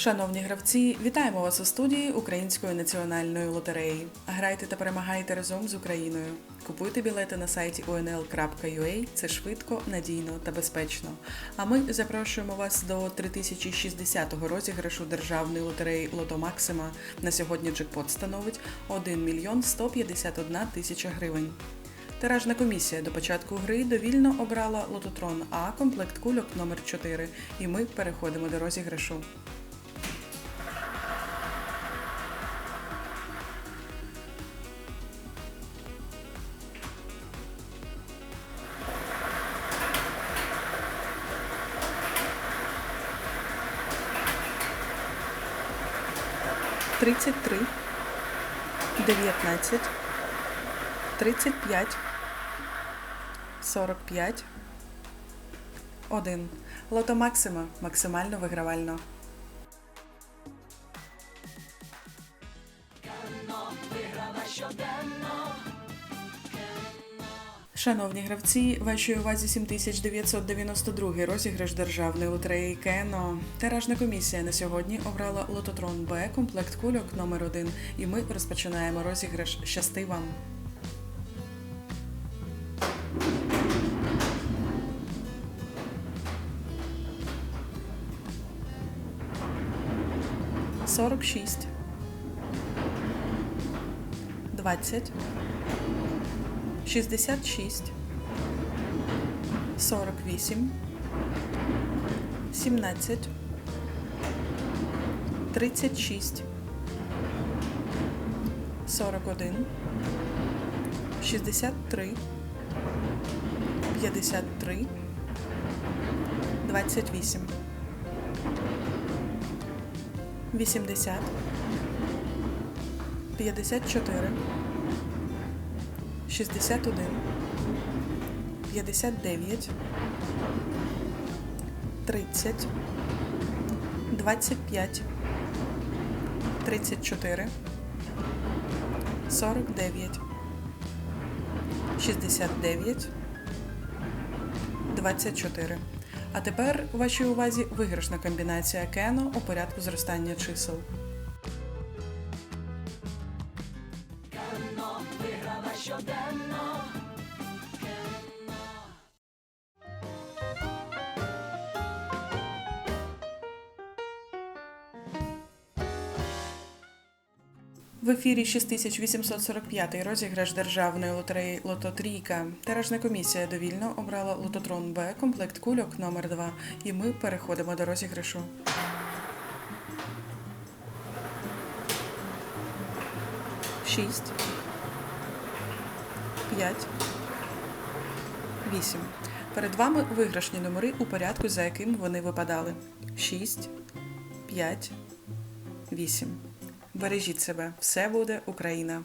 Шановні гравці, вітаємо вас у студії Української національної лотереї. Грайте та перемагайте разом з Україною. Купуйте білети на сайті unl.ua. Це швидко, надійно та безпечно. А ми запрошуємо вас до 3060-го розіграшу державної лотереї Лото Максима. На сьогодні джекпот становить 1 мільйон 151 тисяча гривень. Тиражна комісія до початку гри довільно обрала лототрон А комплект кульок номер 4 і ми переходимо до розіграшу. Тридцять три, дев'ятнадцять, тридцять п'ять, сорок п'ять, один. Лото Максима максимально вигравально. Шановні гравці, вашій увазі 7992 розіграш державної лотереї Кено. Тиражна комісія на сьогодні обрала лототрон Б комплект кульок номер 1 і ми розпочинаємо розіграш. Щасти вам! Сорок шість. Двадцять. 66, 48, 17, 36, 41, 63, 53, 28, 80, 54, 61, 59, 30, 25, 34, 49, 69, 24. А тепер у вашій увазі виграшна комбінація Кено у порядку зростання чисел. В ефірі 6845 розіграш державної лотереї Лото Трійка. Тиражна комісія довільно обрала лототрон Б комплект кульок номер 2 і ми переходимо до розіграшу. Шість. П'ять. Вісім. Перед вами виграшні номери у порядку, за яким вони випадали. Шість. П'ять. Вісім. Бережіть себе, все буде Україна.